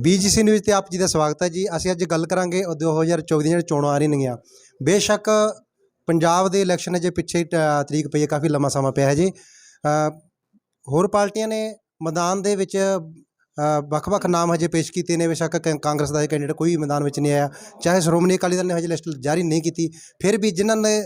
ਬੀਜੀਸੀ news ਤੇ ਆਪ ਜੀ ਦਾ ਸਵਾਗਤ ਹੈ ਜੀ। ਅਸੀਂ ਅੱਜ ਗੱਲ ਕਰਾਂਗੇ ਉਹ 2024 ਦੀਆਂ ਚੋਣਾਂ ਆ ਰਹੀਆਂ ਨੇਗੀਆਂ। ਬੇਸ਼ੱਕ ਪੰਜਾਬ ਦੇ ਇਲੈਕਸ਼ਨ ਜੇ ਪਿੱਛੇ ਟ- ਤਰੀਕ ਪਈ ਹੈ, ਕਾਫੀ ਲੰਮਾ ਸਮਾਂ ਪਿਆ ਹੈ ਜੀ। ਹੋਰ ਪਾਰਟੀਆਂ ਨੇ ਮੈਦਾਨ ਦੇ ਵਿੱਚ ਵੱਖ-ਵੱਖ ਨਾਮ ਹਜੇ ਪੇਸ਼ ਕੀਤੇ ਨੇ। ਬੇਸ਼ੱਕ ਕ- ਕਾਂਗਰਸ ਦਾ ਕੈਂਡੀਡੇਟ ਕੋਈ ਮੈਦਾਨ ਵਿੱਚ ਨਹੀਂ ਆਇਆ। ਚਾਹੇ ਸ਼੍ਰੋਮਣੀ ਅਕਾਲੀ ਦਲ ਨੇ ਹਜੇ ਲਿਸਟ ਜਾਰੀ ਨਹੀਂ ਕੀਤੀ। ਫਿਰ ਵੀ ਜਿਨ੍ਹਾਂ ਨੇ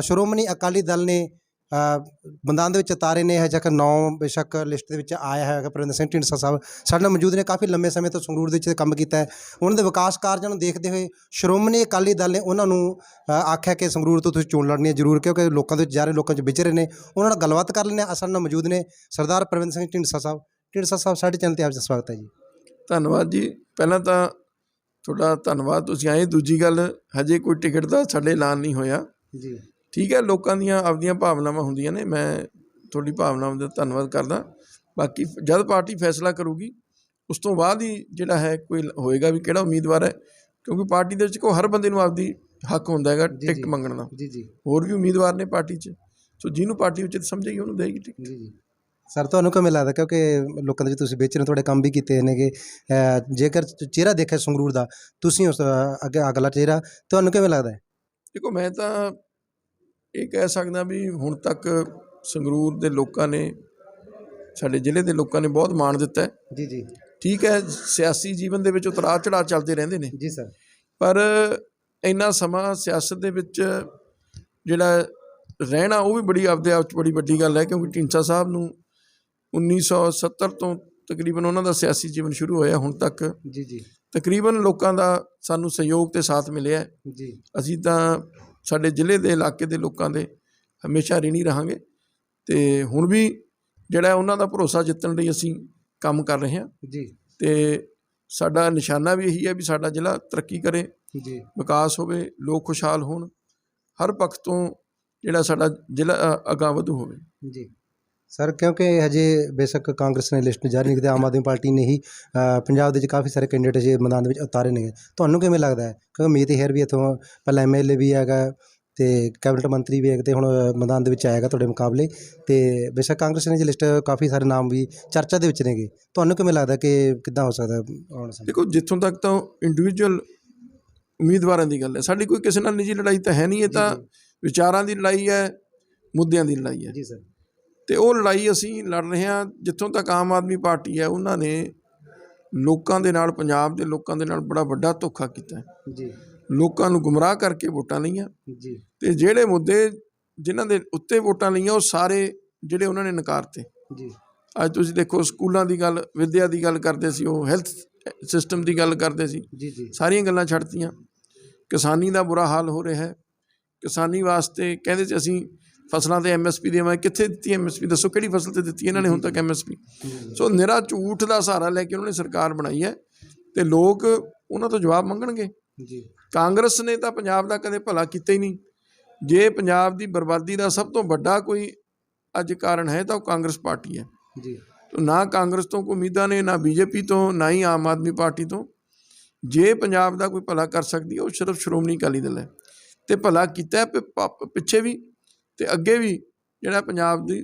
ਸ਼੍ਰੋਮਣੀ ਅਕਾਲੀ ਦਲ ਨੇ ਅ, ਮੈਦਾਨ ਦੇ ਵਿੱਚ ਤਾਰੇ ਨੇ ਹਜੇ ਤੱਕ ਨੌ ਬੇਸ਼ੱਕ ਲਿਸਟ ਦੇ ਵਿੱਚ ਆਇਆ ਹੈਗਾ ਪ੍ਰਵਿੰਦਰ ਸਿੰਘ ਢੀਂਡਸਾ ਸਾਹਿਬ। ਸਾਡੇ ਨਾਲ ਮੌਜੂਦ ਨੇ ਕਾਫੀ ਲੰਮੇ ਸਮੇਂ ਤੋਂ ਸੰਗਰੂਰ ਦੇ ਵਿੱਚ ਕੰਮ ਕੀਤਾ ਹੈ। ਉਹਨਾਂ ਦੇ ਵਿਕਾਸ ਕਾਰਜਾਂ ਨੂੰ ਦੇਖਦੇ ਹੋਏ ਸ਼੍ਰੋਮਣੀ ਅਕਾਲੀ ਦਲ ਨੇ ਉਹਨਾਂ ਨੂੰ ਆਖਿਆ ਕਿ ਸੰਗਰੂਰ ਤੋਂ ਤੁਸੀਂ ਚੋਣ ਲੜਨੀ ਹੈ ਜ਼ਰੂਰ ਕਿਉਂਕਿ ਲੋਕਾਂ ਦੇ ਵਿੱਚ ਜਾ ਰਹੇ ਲੋਕਾਂ 'ਚ ਵਿਚਰੇ ਨੇ। ਉਹਨਾਂ ਨਾਲ ਗੱਲਬਾਤ ਕਰ ਹਾਂ। ਸਾਡੇ ਨਾਲ ਮੌਜੂਦ ਨੇ ਸਰਦਾਰ ਪ੍ਰਵਿੰਦਰ ਸਿੰਘ ਢੀਂਡਸਾ ਸਾਹਿਬ। ਢੀਂਡਸਾ ਸਾਹਿਬ ਸਾਡੇ ਚੈਨਲ ਤੇ ਆਪ ਦਾ ਸਵਾਗਤ ਹੈ ਜੀ। ਧੰਨਵਾਦ ਜੀ। ਪਹਿਲਾਂ ਤਾਂ ਤੁਹਾਡਾ ਧੰਨਵਾਦ। ਤੁਸੀਂ ਆਏ ਦੂਜੀ ਗੱਲ ਹਜੇ ਕੋਈ ਟਿਕਟ ਦਾ ਸਾਡੇ ਐਲਾਨ ਨਹੀਂ ਹੋਇਆ। ਜੀ। ਠੀਕ ਹੈ ਲੋਕਾਂ ਦੀਆਂ ਆਪਦੀਆਂ ਭਾਵਨਾਵਾਂ ਹੁੰਦੀਆਂ ਨੇ। ਮੈਂ ਤੁਹਾਡੀ ਭਾਵਨਾਵਾਂ ਦਾ ਧੰਨਵਾਦ ਕਰਦਾ। ਬਾਕੀ ਜਦ ਪਾਰਟੀ ਫੈਸਲਾ ਕਰੂਗੀ ਉਸ ਤੋਂ ਬਾਅਦ ਹੀ ਜਿਹੜਾ ਹੈ ਕੋਈ ਹੋਏਗਾ ਵੀ ਕਿਹੜਾ ਉਮੀਦਵਾਰ ਹੈ ਕਿਉਂਕਿ ਪਾਰਟੀ ਦੇ ਵਿੱਚ ਕੋ ਹਰ ਬੰਦੇ ਨੂੰ ਆਪਦੀ ਹੱਕ ਹੁੰਦਾ ਹੈਗਾ ਟਿਕਟ। ਮੰਗਣ ਦਾ। ਜੀ ਜੀ। ਹੋਰ ਵੀ ਉਮੀਦਵਾਰ ਨੇ ਪਾਰਟੀ 'ਚ। ਸੋ ਜਿਹਨੂੰ ਪਾਰਟੀ ਉਚਿਤ ਸਮਝੇਗੀ ਉਹਨੂੰ ਦੇਗੀ ਟਿਕਟ। ਜੀ ਜੀ। ਸਰ ਤੁਹਾਨੂੰ ਕਿਵੇਂ ਲੱਗਦਾ? ਕਿਉਂਕਿ ਲੋਕਾਂ ਦੇ ਵਿੱਚ ਤੁਸੀਂ ਵੇਚ ਰਹੇ ਹੋ, ਤੁਹਾਡੇ ਕੰਮ ਵੀ ਕੀਤੇ ਨੇਗੇ। ਜੇਕਰ ਚਿਹਰਾ ਦੇਖਿਆ ਸੰਗਰੂਰ ਦਾ ਤੁਸੀਂ ਉਸ ਅੱਗੇ ਅਗਲਾ ਚਿਹਰਾ ਤੁਹਾਨੂੰ ਕਿਵੇਂ ਲੱਗਦਾ ਦੇਖੋ ਮੈਂ ਤਾਂ ਇਹ ਕਹਿ ਸਕਦਾ ਵੀ ਹੁਣ ਤੱਕ ਸੰਗਰੂਰ ਦੇ ਲੋਕਾਂ ਨੇ ਸਾਡੇ ਜ਼ਿਲ੍ਹੇ ਦੇ ਲੋਕਾਂ ਨੇ ਬਹੁਤ ਮਾਣ ਦਿੱਤਾ ਹੈ। ਜੀ ਜੀ। ਠੀਕ ਹੈ ਸਿਆਸੀ ਜੀਵਨ ਦੇ ਵਿੱਚ ਉਤਰਾਅ ਚੜਾਅ ਚੱਲਦੇ ਰਹਿੰਦੇ ਨੇ। ਜੀ ਸਰ। ਪਰ ਇੰਨਾ ਸਮਾਂ ਸਿਆਸਤ ਦੇ ਵਿੱਚ ਜਿਹੜਾ ਰਹਿਣਾ ਉਹ ਵੀ ਬੜੀ ਆਪਦੇ ਆਪ 'ਚ ਬੜੀ ਵੱਡੀ ਗੱਲ ਹੈ ਕਿਉਂਕਿ ਢੀਂਡਸਾ ਸਾਹਿਬ ਨੂੰ 1970 ਤੋਂ ਤਕਰੀਬਨ ਉਹਨਾਂ ਦਾ ਸਿਆਸੀ ਜੀਵਨ ਸ਼ੁਰੂ ਹੋਇਆ ਹੁਣ ਤੱਕ ਜੀ ਜੀ। ਤਕਰੀਬਨ ਲੋਕਾਂ ਦਾ ਸਾਨੂੰ ਸਹਿਯੋਗ ਤੇ ਸਾਥ ਮਿਲਿਆ। ਜੀ। ਅਸੀਂ ਤਾਂ ਸਾਡੇ ਜ਼ਿਲ੍ਹੇ ਦੇ ਇਲਾਕੇ ਦੇ ਲੋਕਾਂ ਦੇ ਹਮੇਸ਼ਾ ਰਿਣੀ ਰਹਾਂਗੇ। ਤੇ ਹੁਣ ਵੀ ਜਿਹੜਾ ਉਹਨਾਂ ਦਾ ਭਰੋਸਾ ਜਿੱਤਣ ਲਈ ਅਸੀਂ ਕੰਮ ਕਰ ਰਹੇ ਹਾਂ। ਜੀ। ਤੇ ਸਾਡਾ ਨਿਸ਼ਾਨਾ ਵੀ ਇਹੀ ਹੈ ਵੀ ਸਾਡਾ ਜ਼ਿਲ੍ਹਾ ਤਰੱਕੀ ਕਰੇ ਜੀ। ਵਿਕਾਸ ਹੋਵੇ ਲੋਕ ਖੁਸ਼ਹਾਲ ਹੋਣ ਹਰ ਪੱਖ ਤੋਂ ਜਿਹੜਾ ਸਾਡਾ ਜ਼ਿਲ੍ਹਾ ਅ, ਅਗਾਂਹ ਵਧੂ ਹੋਵੇ। ਜੀ। ਸਰ ਕਿਉਂਕਿ ਹਜੇ ਬੇਸ਼ੱਕ ਕਾਂਗਰਸ ਨੇ ਲਿਸਟ ਜਾਰੀ ਨਹੀਂ ਕੀਤੀ ਆਮ ਆਦਮੀ ਪਾਰਟੀ ਨੇ ਹੀ ਅ, ਪੰਜਾਬ ਦੇ ਵਿੱਚ ਕਾਫੀ ਸਾਰੇ ਕੈਂਡੀਡੇਟ ਜੇ ਮੈਦਾਨ ਦੇ ਵਿੱਚ ਉਤਾਰੇ ਨੇ ਤੁਹਾਨੂੰ ਕਿਵੇਂ ਲੱਗਦਾ ਹੈ? ਕਿਉਂਕਿ ਮੀਤ ਹੈਰ ਵੀ ਇੱਥੋਂ ਪਹਿਲਾਂ ਐਮਐਲਏ ਵੀ ਹੈਗਾ ਤੇ ਕੈਬਨਿਟ ਮੰਤਰੀ ਵੀ ਹੈਗਾ ਤੇ ਹੁਣ ਮੈਦਾਨ ਦੇ ਵਿੱਚ ਆਏਗਾ ਤੁਹਾਡੇ ਮੁਕਾਬਲੇ ਤੇ ਬੇਸ਼ੱਕ ਕਾਂਗਰਸ ਨੇ ਜੀ ਲਿਸਟ ਕਾਫੀ ਸਾਰੇ ਨਾਮ ਵੀ ਚਰਚਾ ਦੇ ਵਿੱਚ ਨੇਗੇ। ਤੁਹਾਨੂੰ ਕਿਵੇਂ ਲੱਗਦਾ ਕਿ ਕਿੱਦਾਂ ਹੋ ਸਕਦਾ ਆਉਣ ਸਮੇਂ? ਦੇਖੋ ਜਿੱਥੋਂ ਤੱਕ ਤਾਂ ਇੰਡੀਵਿਜੂਅਲ ਉਮੀਦਵਾਰਾਂ ਦੀ ਗੱਲ ਹੈ। ਸਾਡੀ ਕੋਈ ਕਿਸੇ ਨਾਲ ਨਿੱਜੀ ਲੜਾਈ ਤਾਂ ਹੈ ਨਹੀਂ ਇਹ ਤਾਂ ਵਿਚਾਰਾਂ ਦੀ ਲੜਾਈ ਹੈ ਮੁੱਦਿਆਂ ਦੀ ਲੜਾਈ ਹੈ। ਜੀ ਸਰ। ਤੇ ਉਹ ਲੜਾਈ ਅਸੀਂ ਲੜ ਰਹੇ ਹਾਂ ਜਿੱਥੋਂ ਤੱਕ ਆਮ ਆਦਮੀ ਪਾਰਟੀ ਹੈ ਉਹਨਾਂ ਨੇ ਲੋਕਾਂ ਦੇ ਨਾਲ ਪੰਜਾਬ ਦੇ ਲੋਕਾਂ ਦੇ ਨਾਲ ਬੜਾ ਵੱਡਾ ਧੋਖਾ ਕੀਤਾ ਜੀ। ਲੋਕਾਂ ਨੂੰ ਗੁੰਮਰਾਹ ਕਰਕੇ ਵੋਟਾਂ ਲਈਆਂ। ਜੀ। ਤੇ ਜਿਹੜੇ ਮੁੱਦੇ ਜਿਨ੍ਹਾਂ ਦੇ ਉੱਤੇ ਵੋਟਾਂ ਲਈਆਂ ਉਹ ਸਾਰੇ ਜਿਹੜੇ ਉਹਨਾਂ ਨੇ ਨਕਾਰਤੇ ਜੀ। ਅੱਜ ਤੁਸੀਂ ਦੇਖੋ ਸਕੂਲਾਂ ਦੀ ਗੱਲ ਵਿੱਦਿਆ ਦੀ ਗੱਲ ਕਰਦੇ ਸੀ ਉਹ ਹੈਲਥ ਸਿਸਟਮ ਦੀ ਗੱਲ ਕਰਦੇ ਸੀ। ਜੀ ਜੀ। ਸਾਰੀਆਂ ਗੱਲਾਂ ਛੱਡਤੀਆਂ। ਕਿਸਾਨੀ ਦਾ ਬੁਰਾ ਹਾਲ ਹੋ ਰਿਹਾ ਹੈ। ਕਿਸਾਨੀ ਵਾਸਤੇ ਕਹਿੰਦੇ ਸੀ ਅਸੀਂ ਫਸਲਾਂ ਤੇ ਐਮਐਸਪੀ ਦੇਵਾਂਗੇ ਕਿੱਥੇ ਦਿੱਤੀ ਐਮਐਸਪੀ ਦੱਸੋ ਕਿਹੜੀ ਫਸਲ ਤੇ ਦਿੱਤੀ? ਇਹਨਾਂ ਨੇ ਹੁਣ ਤੱਕ ਐਮਐਸਪੀ ਸੋ ਨਿਰਾ ਝੂਠ ਦਾ ਸਹਾਰਾ ਲੈ ਕੇ ਉਹਨਾਂ ਨੇ ਸਰਕਾਰ ਬਣਾਈ ਹੈ ਤੇ ਲੋਕ ਉਹਨਾਂ ਤੋਂ ਜਵਾਬ ਮੰਗਣਗੇ। ਜੀ। ਕਾਂਗਰਸ ਨੇ ਤਾਂ ਪੰਜਾਬ ਦਾ ਕਦੇ ਭਲਾ ਕੀਤਾ ਹੀ ਨਹੀਂ। ਜੇ ਪੰਜਾਬ ਦੀ ਬਰਬਾਦੀ ਦਾ ਸਭ ਤੋਂ ਵੱਡਾ ਕੋਈ ਅੱਜ ਕਾਰਨ ਹੈ ਤਾਂ ਉਹ ਕਾਂਗਰਸ ਪਾਰਟੀ ਹੈ। ਜੀ। ਤੋ ਨਾ ਕਾਂਗਰਸ ਤੋਂ ਕੋਈ ਉਮੀਦਾਂ ਨੇ ਨਾ ਬੀਜੇਪੀ ਤੋਂ ਨਾ ਹੀ ਆਮ ਆਦਮੀ ਪਾਰਟੀ ਤੋਂ। ਜੇ ਪੰਜਾਬ ਦਾ ਕੋਈ ਭਲਾ ਕਰ ਸਕਦੀ ਹੈ ਉਹ ਸਿਰਫ ਸ਼੍ਰੋਮਣੀ ਅਕਾਲੀ ਦਲ ਹੈ। ਤੇ ਭਲਾ ਕੀਤਾ ਪਿੱਛੇ ਵੀ ਤੇ ਅੱਗੇ ਵੀ ਜਿਹੜਾ ਪੰਜਾਬ ਦੀ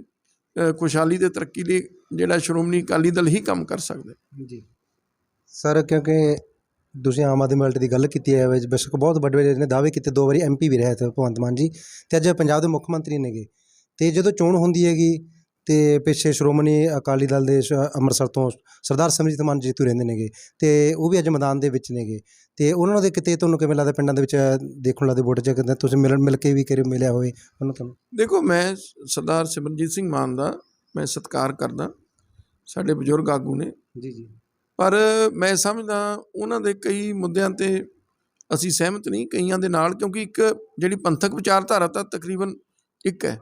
ਖੁਸ਼ਹਾਲੀ ਤੇ ਤਰੱਕੀ ਲਈ ਜਿਹੜਾ ਸ਼੍ਰੋਮਣੀ ਅਕਾਲੀ ਦਲ ਹੀ ਕੰਮ ਕਰ ਸਕਦਾ। ਜੀ। ਸਰ, ਕਿਉਂਕਿ ਤੁਸੀਂ ਆਮ ਆਦਮੀ ਪਾਰਟੀ ਦੀ ਗੱਲ ਕੀਤੀ ਹੈ, ਵਿੱਚ ਬੇਸ਼ੱਕ ਬਹੁਤ ਵੱਡੇ ਵੱਡੇ ਨੇ, ਦਾਅਵੇ ਕੀਤੇ, ਦੋ ਵਾਰੀ ਐਮਪੀ ਵੀ ਰਹੇ ਤੇ ਭਗਵੰਤ ਮਾਨ ਜੀ, ਤੇ ਅੱਜ ਪੰਜਾਬ ਦੇ ਮੁੱਖ ਮੰਤਰੀ ਨੇਗੇ। ਤੇ ਜਦੋਂ ਚੋਣ ਹੁੰਦੀ ਹੈਗੀ ਤੇ ਪਿੱਛੇ ਸ਼੍ਰੋਮਣੀ ਅਕਾਲੀ ਦਲ ਦੇ ਅੰਮ੍ਰਿਤਸਰ ਤੋਂ ਸਰਦਾਰ ਸਿਮਰਜੀਤ ਮਾਨ ਜੀਤੂ ਰਹਿੰਦੇ ਨੇਗੇ ਤੇ ਉਹ ਵੀ ਅੱਜ ਮੈਦਾਨ ਦੇ ਵਿੱਚ ਨੇਗੇ। ਤੇ ਉਹਨਾਂ ਦੇ ਕਿਤੇ ਤੁਹਾਨੂੰ ਕਿਵੇਂ ਲੱਗਦਾ ਪਿੰਡਾਂ ਦੇ ਵਿੱਚ ਦੇਖਣ ਲੱਗਦੇ ਵੋਟ ਕਿਤੇ ਤੁਸੀਂ ਮਿਲਣ ਮਿਲ ਕੇ ਵੀ ਕਰੇ ਮਿਲਿਆ ਹੋਵੇ ਉਹਨਾਂ ਤੋਂ? ਦੇਖੋ ਮੈਂ ਸਰਦਾਰ ਸਿਮਰਨਜੀਤ ਸਿੰਘ ਮਾਨ ਦਾ ਮੈਂ ਸਤਿਕਾਰ ਕਰਦਾ। ਸਾਡੇ ਬਜ਼ੁਰਗ ਆਗੂ ਨੇ। ਜੀ ਜੀ। ਪਰ ਮੈਂ ਸਮਝਦਾ ਉਹਨਾਂ ਦੇ ਕਈ ਮੁੱਦਿਆਂ ਤੇ ਅਸੀਂ ਸਹਿਮਤ ਨਹੀਂ ਕਈਆਂ ਦੇ ਨਾਲ ਕਿਉਂਕਿ ਇੱਕ ਜਿਹੜੀ ਪੰਥਕ ਵਿਚਾਰਧਾਰਾ ਤਾਂ ਤਕਰੀਬਨ ਇੱਕ ਹੈ।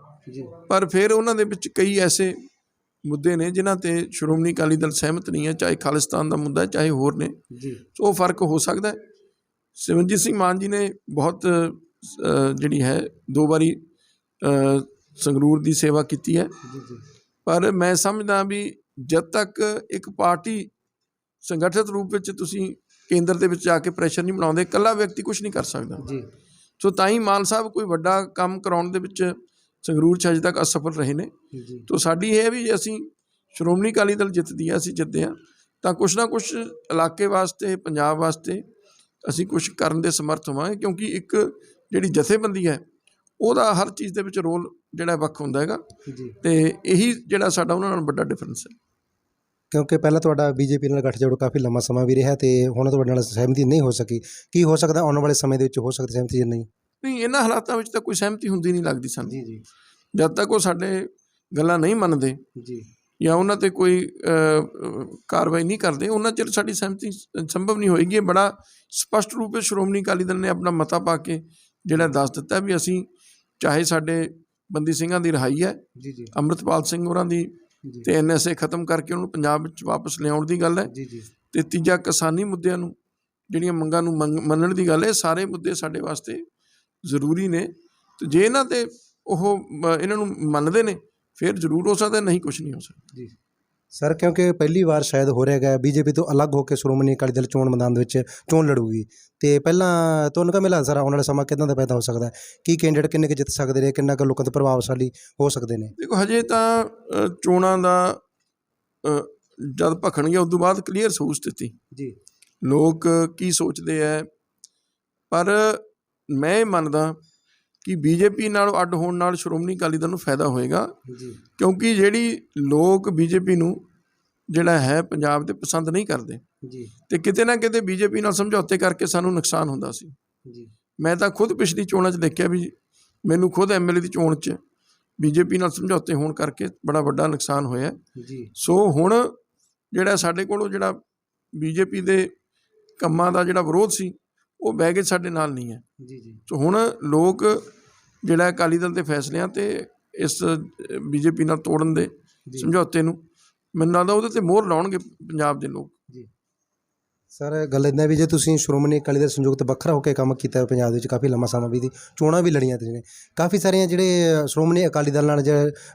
ਪਰ ਫਿਰ ਉਹਨਾਂ ਦੇ ਵਿੱਚ ਕਈ ਐਸੇ ਮੁੱਦੇ ਨੇ ਜਿਨ੍ਹਾਂ ਤੇ ਸ਼੍ਰੋਮਣੀ ਅਕਾਲੀ ਦਲ ਸਹਿਮਤ ਨਹੀਂ ਹੈ ਚਾਹੇ ਖਾਲਿਸਤਾਨ ਦਾ ਮੁੱਦਾ ਹੈ ਚਾਹੇ ਹੋਰ ਨੇ। ਜੀ। ਸੋ ਉਹ ਫ਼ਰਕ ਹੋ ਸਕਦਾ ਹੈ। ਸਿਮਰਨਜੀਤ ਸਿੰਘ ਮਾਨ ਜੀ ਨੇ ਬਹੁਤ ਜਿਹੜੀ ਹੈ ਦੋ ਵਾਰੀ ਸੰਗਰੂਰ ਦੀ ਸੇਵਾ ਕੀਤੀ ਹੈ। ਪਰ ਮੈਂ ਸਮਝਦਾ ਵੀ ਜਦ ਤੱਕ ਇੱਕ ਪਾਰਟੀ ਸੰਗਠਿਤ ਰੂਪ ਵਿੱਚ ਤੁਸੀਂ ਕੇਂਦਰ ਦੇ ਵਿੱਚ ਜਾ ਕੇ ਪ੍ਰੈਸ਼ਰ ਨਹੀਂ ਬਣਾਉਂਦੇ ਇਕੱਲਾ ਵਿਅਕਤੀ ਕੁਝ ਨਹੀਂ ਕਰ ਸਕਦਾ। ਜੀ। ਸੋ ਤਾਂ ਹੀ ਮਾਨ ਸਾਹਿਬ ਕੋਈ ਵੱਡਾ ਕੰਮ ਕਰਾਉਣ ਦੇ ਵਿੱਚ ਸੰਗਰੂਰ 'ਚ ਅਜੇ ਤੱਕ ਅਸਫਲ ਰਹੇ ਨੇ। ਤੋ ਸਾਡੀ ਇਹ ਹੈ ਵੀ ਜੇ ਅਸੀਂ ਸ਼੍ਰੋਮਣੀ ਅਕਾਲੀ ਦਲ ਜਿੱਤਦੀ ਹੈ ਅਸੀਂ ਜਿੱਤਦੇ ਹਾਂ ਤਾਂ ਕੁਛ ਨਾ ਕੁਛ ਇਲਾਕੇ ਵਾਸਤੇ ਪੰਜਾਬ ਵਾਸਤੇ ਅਸੀਂ ਕੁਛ ਕਰਨ ਦੇ ਸਮਰਥ ਹੋਵਾਂਗੇ ਕਿਉਂਕਿ ਇੱਕ ਜਿਹੜੀ ਜਥੇਬੰਦੀ ਹੈ ਉਹਦਾ ਹਰ ਚੀਜ਼ ਦੇ ਵਿੱਚ ਰੋਲ ਜਿਹੜਾ ਵੱਖ ਹੁੰਦਾ ਹੈਗਾ। ਤੇ ਇਹੀ ਜਿਹੜਾ ਸਾਡਾ ਉਹਨਾਂ ਨਾਲ ਵੱਡਾ ਡਿਫਰੈਂਸ ਹੈ। ਕਿਉਂਕਿ ਪਹਿਲਾਂ ਤੁਹਾਡਾ ਬੀਜੇਪੀ ਨਾਲ ਗੱਠਜੋੜ ਕਾਫੀ ਲੰਮਾ ਸਮਾਂ ਵੀ ਰਿਹਾ ਤੇ ਹੁਣ ਤੁਹਾਡੇ ਨਾਲ ਸਹਿਮਤੀ ਨਹੀਂ ਹੋ ਸਕੀ। ਕੀ ਹੋ ਸਕਦਾ ਆਉਣ ਵਾਲੇ ਸਮੇਂ ਦੇ ਵਿੱਚ ਹੋ ਸਕਦੀ ਸਹਿਮਤੀ ਜਾਂ ਨਹੀਂ? ਨਹੀਂ ਇਹਨਾਂ ਹਾਲਾਤਾਂ ਵਿੱਚ ਤਾਂ ਕੋਈ ਸਹਿਮਤੀ ਹੁੰਦੀ ਨਹੀਂ ਲੱਗਦੀ ਸਾਨੂੰ। ਜੀ ਜੀ। ਜਦ ਤੱਕ ਉਹ ਸਾਡੇ ਗੱਲਾਂ ਨਹੀਂ ਮੰਨਦੇ ਜੀ। ਜਾਂ ਉਹਨਾਂ ਤੇ ਕੋਈ ਕਾਰਵਾਈ ਨਹੀਂ ਕਰਦੇ ਉਹਨਾਂ ਚਿਰ ਸਾਡੀ ਸਹਿਮਤੀ ਸੰਭਵ ਨਹੀਂ ਹੋਏਗੀ। ਇਹ ਬੜਾ ਸਪਸ਼ਟ ਰੂਪ ਵਿੱਚ ਸ਼੍ਰੋਮਣੀ ਅਕਾਲੀ ਦਲ ਨੇ ਆਪਣਾ ਮਤਾ ਪਾ ਕੇ ਜਿਹੜਾ ਦੱਸ ਦਿੱਤਾ ਵੀ ਅਸੀਂ ਚਾਹੇ ਸਾਡੇ ਬੰਦੀ ਸਿੰਘਾਂ ਦੀ ਰਿਹਾਈ ਹੈ ਜੀ ਜੀ। ਅੰਮ੍ਰਿਤਪਾਲ ਸਿੰਘ ਹੋਰਾਂ ਦੀ ਤੇ ਐਨਐਸਏ ਖਤਮ ਕਰਕੇ ਉਹਨੂੰ ਪੰਜਾਬ ਵਿੱਚ ਵਾਪਸ ਲਿਆਉਣ ਦੀ ਗੱਲ ਹੈ। ਜੀ ਜੀ। ਤੇ ਤੀਜਾ ਕਿਸਾਨੀ ਮੁੱਦਿਆਂ ਨੂੰ ਜਿਹੜੀਆਂ ਮੰਗਾਂ ਨੂੰ ਮੰਨਣ ਦੀ ਗੱਲ ਹੈ ਸਾਰੇ ਮੁੱਦੇ ਸਾਡੇ ਵਾਸਤੇ ਜ਼ਰੂਰੀ ਨੇ। ਤੇ ਜੇ ਇਹਨਾਂ ਤੇ ਉਹ ਇਹਨਾਂ ਨੂੰ ਮੰਨਦੇ ਨੇ ਫਿਰ ਜ਼ਰੂਰ ਹੋ ਸਕਦਾ ਨਹੀਂ ਕੁਝ ਨਹੀਂ ਹੋ ਸਕਦਾ। ਜੀ। ਸਰ ਕਿਉਂਕਿ ਪਹਿਲੀ ਵਾਰ ਸ਼ਾਇਦ ਹੋ ਰਿਹਾ ਹੈ ਬੀਜੇਪੀ ਤੋਂ ਅਲੱਗ ਹੋ ਕੇ ਸ਼੍ਰੋਮਣੀ ਅਕਾਲੀ ਦਲ ਚੋਣ ਮੈਦਾਨ ਦੇ ਵਿੱਚ ਚੋਣ ਲੜੂਗੀ। ਤੇ ਪਹਿਲਾਂ ਤੁਹਾਨੂੰ ਕਿਵੇਂ ਲੱਗਦਾ ਸਰ ਆਉਣ ਵਾਲਾ ਸਮਾਂ ਕਿਦਾਂ ਦਾ ਪੈਦਾ ਹੋ ਸਕਦਾ ਹੈ? ਕੀ ਕੈਂਡੀਡੇਟ ਕਿੰਨੇ ਕੁ ਜਿੱਤ ਸਕਦੇ ਨੇ ਕਿੰਨਾ ਕੁ ਲੋਕਾਂ ਤੇ ਪ੍ਰਭਾਵਸ਼ਾਲੀ ਹੋ ਸਕਦੇ ਨੇ? ਦੇਖੋ ਹਜੇ ਤਾਂ ਚੋਣਾਂ ਦਾ ਜਦ ਭਖਣਗੇ ਉਸ ਤੋਂ ਬਾਅਦ ਕਲੀਅਰ ਹੋਊ ਸਥਿਤੀ ਜੀ। ਲੋਕ ਕੀ ਸੋਚਦੇ ਐ ਪਰ ਮੈਂ ਇਹ ਮੰਨਦਾ ਕਿ ਬੀਜੇਪੀ ਨਾਲ ਅੱਡ ਹੋਣ ਨਾਲ ਸ਼੍ਰੋਮਣੀ ਅਕਾਲੀ ਦਲ ਨੂੰ ਫਾਇਦਾ ਹੋਏਗਾ ਜੀ। ਕਿਉਂਕਿ ਜਿਹੜੀ ਲੋਕ ਬੀਜੇਪੀ ਨੂੰ ਜਿਹੜਾ ਹੈ ਪੰਜਾਬ ਦੇ ਪਸੰਦ ਨਹੀਂ ਕਰਦੇ ਜੀ। ਤੇ ਕਿਤੇ ਨਾ ਕਿਤੇ ਬੀਜੇਪੀ ਨਾਲ ਸਮਝੌਤੇ ਕਰਕੇ ਸਾਨੂੰ ਨੁਕਸਾਨ ਹੁੰਦਾ ਸੀ। ਜੀ। ਮੈਂ ਤਾਂ ਖੁਦ ਪਿਛਲੀ ਚੋਣਾਂ 'ਚ ਦੇਖਿਆ ਵੀ ਮੈਨੂੰ ਖੁਦ ਐਮਐਲਏ ਦੀ ਚੋਣ 'ਚ ਬੀਜੇਪੀ ਨਾਲ ਸਮਝੌਤੇ ਹੋਣ ਕਰਕੇ ਬੜਾ ਵੱਡਾ ਨੁਕਸਾਨ ਹੋਇਆ। ਜੀ। ਸੋ ਹੁਣ ਜਿਹੜਾ ਸਾਡੇ ਕੋਲੋਂ ਜਿਹੜਾ ਬੀਜੇਪੀ ਦੇ ਕੰਮਾਂ ਦਾ ਜਿਹੜਾ ਵਿਰੋਧ ਸੀ ਉਹ ਬੈਗੇਜ ਸਾਡੇ ਨਾਲ ਨਹੀਂ ਹੈ। ਜੀ ਜੀ। ਸੋ ਹੁਣ ਲੋਕ ਜਿਹੜਾ ਅਕਾਲੀ ਦਲ ਦੇ ਫੈਸਲਿਆਂ ਤੇ ਇਸ ਬੀਜੇਪੀ ਨਾਲ ਤੋੜਨ ਦੇ। ਸਮਝੌਤੇ ਨੂੰ ਮੈਨੂੰ ਲੱਗਦਾ ਉਹਦੇ ਤੇ ਮੋਹਰ ਲਾਉਣਗੇ ਪੰਜਾਬ ਦੇ ਲੋਕ। ਜੀ। ਸਰ ਗੱਲ ਇਦਾਂ ਵੀ ਜੇ ਤੁਸੀਂ ਸ਼੍ਰੋਮਣੀ ਅਕਾਲੀ ਦਲ ਸੰਯੁਕਤ ਵੱਖਰਾ ਹੋ ਕੇ ਕੰਮ ਕੀਤਾ ਹੈ ਪੰਜਾਬ ਦੇ ਵਿੱਚ ਕਾਫੀ ਲੰਮਾ ਸਮਾਂ ਵੀ ਦੀ ਚੋਣਾਂ ਵੀ ਲੜੀਆਂ ਤੁਸੀਂ ਨੇ। ਕਾਫੀ ਸਾਰੀਆਂ ਜਿਹੜੇ ਸ਼੍ਰੋਮਣੀ ਅਕਾਲੀ ਦਲ ਨਾਲ ਜੇ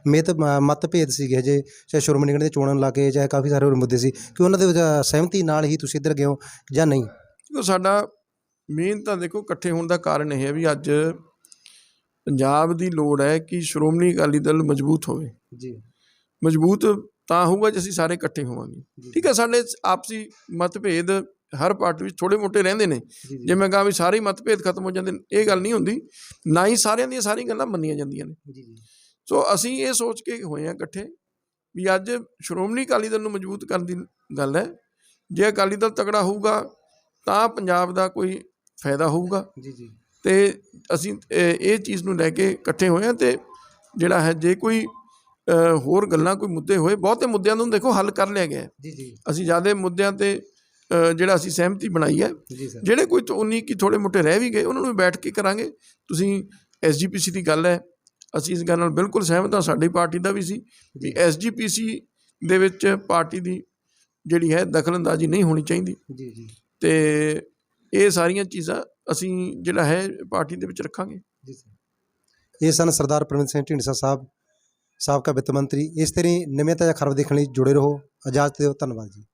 ਮਿਤ ਮਤਭੇਦ ਸੀਗੇ ਜੇ ਚਾਹੇ ਸ਼੍ਰੋਮਣੀ ਅਕਾਲੀ ਦੇ ਚੋਣਾਂ ਲਾ ਕੇ ਚਾਹੇ ਕਾਫੀ ਸਾਰੇ ਹੋਰ ਮੁੱਦੇ ਸੀ ਕਿ ਉਹਨਾਂ ਦੇ ਸਹਿਮਤੀ ਨਾਲ ਹੀ ਤੁਸੀਂ ਇੱਧਰ ਗਏ ਹੋ ਜਾਂ ਨਹੀਂ? ਸਾਡਾ ਮੇਨ ਤਾਂ ਦੇਖੋ ਇਕੱਠੇ ਹੋਣ ਦਾ ਕਾਰਨ ਇਹ ਹੈ ਵੀ ਅੱਜ ਪੰਜਾਬ ਦੀ ਲੋੜ ਹੈ ਕਿ ਸ਼੍ਰੋਮਣੀ ਅਕਾਲੀ ਦਲ ਮਜ਼ਬੂਤ ਹੋਵੇ। ਜੀ। ਮਜ਼ਬੂਤ ਤਾਂ ਹੋਊਗਾ ਜੇ ਅਸੀਂ ਸਾਰੇ ਇਕੱਠੇ ਹੋਵਾਂਗੇ। ਠੀਕ ਹੈ ਸਾਡੇ ਆਪਸੀ ਮਤਭੇਦ ਹਰ ਪਾਰਟੀ ਵਿੱਚ ਥੋੜੇ ਮੋਟੇ ਰਹਿੰਦੇ ਨੇ। ਜੀ ਮੈਂ ਕਹਾਂ ਵੀ ਸਾਰੇ ਮਤਭੇਦ ਖਤਮ ਹੋ ਜਾਂਦੇ ਨੇ ਇਹ ਗੱਲ ਨਹੀਂ ਹੁੰਦੀ। ਨਾ ਹੀ ਸਾਰਿਆਂ ਦੀਆਂ ਸਾਰੀਆਂ ਗੱਲਾਂ ਮੰਨੀਆਂ ਜਾਂਦੀਆਂ ਨੇ। ਜੀ ਜੀ। ਸੋ ਅਸੀਂ ਇਹ ਸੋਚ ਕੇ ਹੋਏ ਹਾਂ ਇਕੱਠੇ ਵੀ ਅੱਜ ਸ਼੍ਰੋਮਣੀ ਅਕਾਲੀ ਦਲ ਨੂੰ ਮਜ਼ਬੂਤ ਕਰਨ ਦੀ ਗੱਲ ਹੈ। ਜੇ ਅਕਾਲੀ ਦਲ ਤਕੜਾ ਹੋਊਗਾ ਤਾਂ ਪੰਜਾਬ ਦਾ ਕੋਈ ਫਾਇਦਾ ਹੋਊਗਾ। ਜੀ ਜੀ। ਤੇ ਅਸੀਂ ਇਹ ਚੀਜ਼ ਨੂੰ ਲੈ ਕੇ ਇਕੱਠੇ ਹੋਏ ਹਾਂ ਤੇ ਜਿਹੜਾ ਹੈ ਜੇ ਕੋਈ ਹੋਰ ਗੱਲਾਂ ਕੋਈ ਮੁੱਦੇ ਹੋਏ ਬਹੁਤੇ ਮੁੱਦਿਆਂ ਨੂੰ ਦੇਖੋ ਹੱਲ ਕਰ ਲਿਆ ਗਿਆ। ਜੀ ਜੀ। ਅਸੀਂ ਜ਼ਿਆਦਾ ਮੁੱਦਿਆਂ ਤੇ ਜਿਹੜਾ ਅਸੀਂ ਸਹਿਮਤੀ ਬਣਾਈ ਹੈ ਜਿਹੜੇ ਕੋਈ 19 ਕੀ ਥੋੜੇ ਮੋਟੇ ਰਹਿ ਵੀ ਗਏ ਉਹਨਾਂ ਨੂੰ ਵੀ ਬੈਠ ਕੇ ਕਰਾਂਗੇ। ਤੁਸੀਂ ਐਸਜੀਪੀਸੀ ਦੀ ਗੱਲ ਹੈ ਅਸੀਂ ਇਸ ਗੱਲ ਨਾਲ ਬਿਲਕੁਲ ਸਹਿਮਤ ਹਾਂ ਸਾਡੀ ਪਾਰਟੀ ਦਾ ਵੀ ਸੀ ਵੀ ਐਸਜੀਪੀਸੀ ਦੇ ਵਿੱਚ ਪਾਰਟੀ ਦੀ ਜਿਹੜੀ ਹੈ ਦਖਲਅੰਦਾਜ਼ੀ ਨਹੀਂ ਹੋਣੀ ਚਾਹੀਦੀ। ਜੀ ਜੀ। ਤੇ ਇਹ ਸਾਰੀਆਂ ਚੀਜ਼ਾਂ ਅਸੀਂ ਜਿਹੜਾ ਹੈ, ਪਾਰਟੀ ਦੇ ਵਿੱਚ ਰੱਖਾਂਗੇ। ਜੀ ਸਰ। ਇਹ ਸਨ ਸਰਦਾਰ ਪ੍ਰਵਿੰਦਰ ਸਿੰਘ ਢੀਂਡਸਾ ਸਾਹਿਬ, ਸਾਬਕਾ ਵਿੱਤ ਮੰਤਰੀ। ਇਸ ਤਰ੍ਹਾਂ ਹੀ ਨਵੀਆਂ ਤਾਜ਼ਾ ਖਬਰ ਦੇਖਣ ਲਈ ਜੁੜੇ ਰਹੋ। ਇਜਾਜ਼ਤ ਦਿਓ। ਧੰਨਵਾਦ ਜੀ।